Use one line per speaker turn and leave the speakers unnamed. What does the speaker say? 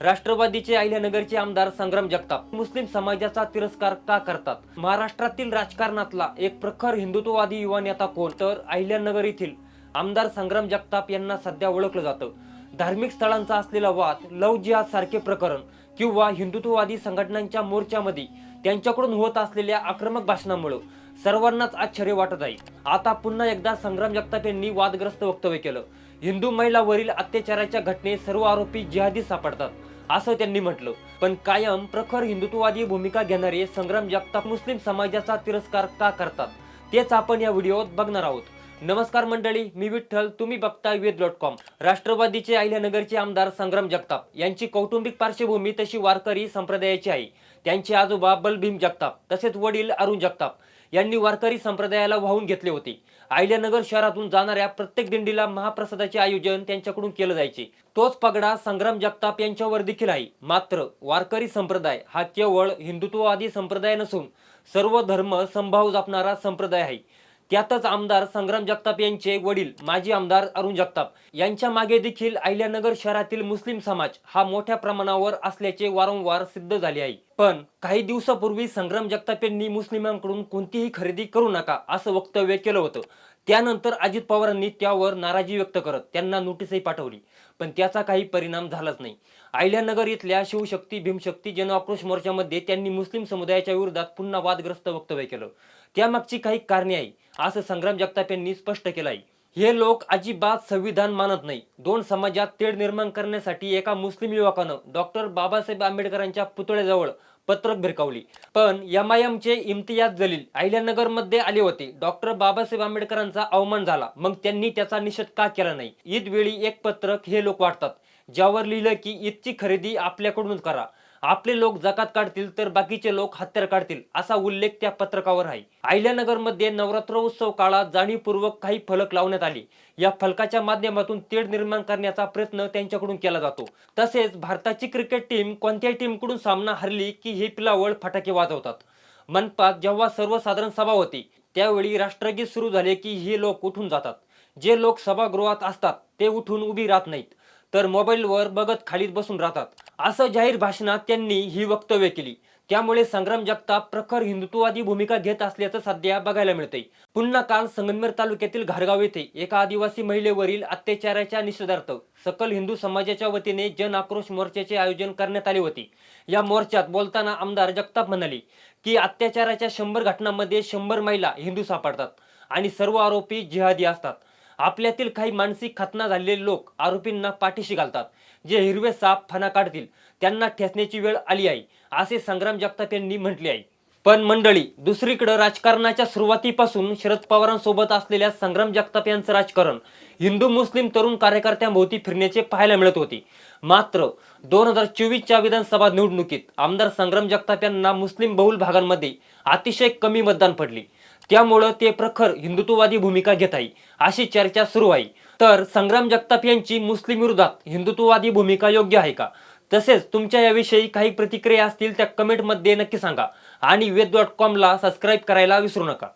राष्ट्रवादीचे अहिल्यानगरचे आमदार संग्राम जगताप मुस्लिम समाजाचा तिरस्कार का करतात? महाराष्ट्रातील राजकारणातला एक प्रखर हिंदुत्ववादी युवा नेता कोण? तर अहिल्यानगर येथील आमदार संग्राम जगताप यांना सध्या ओळखलं जातं. धार्मिक स्थळांचा असलेला वाद लव जिहाद सारखे प्रकरण किंवा हिंदुत्ववादी संघटनांच्या मोर्चामध्ये त्यांच्याकडून होत असलेल्या आक्रमक भाषणामुळे सर्वांनाच आश्चर्य वाटत आहे. आता पुन्हा एकदा संग्राम जगताप यांनी वादग्रस्त वक्तव्य केलं. हिंदू महिलावरील अत्याचाराच्या घटनेत सर्व आरोपी जिहादी सापडतात. असं त्यांनी म्हटलं. पण कायम प्रखर हिंदुत्ववादी भूमिका घेणारे संग्राम जगताप मुस्लिम समाजाचा तिरस्कार का करतात? तेच आपण या व्हिडिओत बघणार आहोत. नमस्कार मंडळी मी विठ्ठल तुम्ही बघताय वेद डॉट कॉम. राष्ट्रवादीचे अहिल्यानगरचे आमदार संग्राम जगताप. यांची कौटुंबिक पार्श्वभूमी तशी वारकरी संप्रदायाची आहे. त्यांचे आजोबा बलभीम जगताप तसेच वडील अरुण जगताप. यांनी वारकरी संप्रदायाला वाहून घेतले होते. अहिल्यानगर शहरातून जाणाऱ्या प्रत्येक दिंडीला महाप्रसादाचे आयोजन त्यांच्याकडून केलं जायचे. तोच पगडा संग्राम जगताप यांच्यावर देखील आहे. मात्र वारकरी संप्रदाय हा केवळ हिंदुत्ववादी संप्रदाय नसून सर्व धर्म संभाव जपणारा संप्रदाय आहे. त्यातच आमदार संग्राम जगताप यांचे वडील माजी आमदार अरुण जगताप यांच्या मागे देखील अहिल्यानगर शहरातील मुस्लिम समाज हा मोठ्या प्रमाणावर असल्याचे वारंवार सिद्ध झाले आहे. पण काही दिवसापूर्वी संग्राम जगताप यांनी मुस्लिमांकडून कोणतीही खरेदी करू नका असं वक्तव्य केलं होतं. त्यानंतर अजित पवारांनी त्यावर नाराजी व्यक्त करत त्यांना नोटीसही पाठवली. पण त्याचा काही परिणाम झालाच नाही. अहिल्यानगर इथल्या शिवशक्ती भीमशक्ती जन आक्रोश मोर्चामध्ये त्यांनी मुस्लिम समुदायाच्या विरोधात पुन्हा वादग्रस्त वक्तव्य केलं. त्यामागची काही कारणे आहे असं संग्राम जगताप यांनी स्पष्ट केलं आहे हे लोक अजिबात संविधान मानत नाही. दोन समाजात तेढ निर्माण करण्यासाठी एका मुस्लिम युवकानं डॉक्टर बाबासाहेब आंबेडकरांच्या पुतळ्याजवळ पत्रक भिरकावली. पण एमआयएमचे इम्तियाज जलील अहिल्यानगरमध्ये आले होते. डॉक्टर बाबासाहेब आंबेडकरांचा अवमान झाला. मग त्यांनी त्याचा निषेध का केला नाही? ईद वेळी एक पत्रक हे लोक वाटतात. ज्यावर लिहिलं की ईदची खरेदी आपल्याकडूनच करा. आपले लोक जकात काढतील तर बाकीचे लोक हत्यार काढतील असा उल्लेख त्या पत्रकावर आहे. अहिल्यानगरमध्ये नवरात्र उत्सव काळात जाणीवपूर्वक काही फलक लावण्यात आले. या फलकाच्या माध्यमातून तेढ निर्माण करण्याचा प्रयत्न त्यांच्याकडून केला जातो. तसेच भारताची क्रिकेट टीम कोणत्याही टीमकडून सामना हरली की हे पिलावळ फटाके वाजवतात. मनपात जेव्हा सर्वसाधारण सभा होती त्यावेळी राष्ट्रगीत सुरू झाले की हे लोक उठून जातात. जे लोक सभागृहात असतात ते उठून उभी राहत नाहीत. तर मोबाईलवर बघत खालीत बसून राहतात. असं जाहीर भाषणात त्यांनी ही वक्तव्य केली. त्यामुळे संग्राम जगताप प्रखर हिंदुत्ववादी भूमिका घेत असल्याचं सध्या बघायला मिळतंय. पुन्हा काल संगमनेर तालुक्यातील घारगाव येथे एका आदिवासी महिलेवरील अत्याचाराच्या निषेधार्थ सकल हिंदू समाजाच्या वतीने जन आक्रोश मोर्चाचे आयोजन करण्यात आले होते. या मोर्चात बोलताना आमदार जगताप म्हणाले की अत्याचाराच्या शंभर घटनांमध्ये शंभर महिला हिंदू सापडतात आणि सर्व आरोपी जिहादी असतात. आपल्यातील काही मानसिक खतना झालेले लोक आरोपींना पाठीशी घालतात जे हिरवे साप फणा काढतील. त्यांना ठेचण्याची वेळ आली आहे असे संग्राम जगताप यांनी म्हटले आहे. पण मंडळी दुसरीकडे राजकारणाच्या सुरुवातीपासून शरद पवारांसोबत असलेल्या संग्राम जगताप यांचं राजकारण हिंदू मुस्लिम तरुण कार्यकर्त्यांभोवती फिरण्याचे पाहायला मिळत होते. मात्र दोन हजार चोवीसच्या विधानसभा निवडणुकीत आमदार संग्राम जगताप यांना मुस्लिम बहुल भागांमध्ये अतिशय कमी मतदान पडले. त्यामुळं ते प्रखर हिंदुत्ववादी भूमिका घेत आहे अशी चर्चा सुरू आहे. तर संग्राम जगताप यांची मुस्लिम विरोधात हिंदुत्ववादी भूमिका योग्य आहे का? तसेच तुमच्या याविषयी काही प्रतिक्रिया असतील त्या कमेंटमध्ये नक्की सांगा. आणि वेद डॉट कॉमला सबस्क्राईब करायला विसरू नका.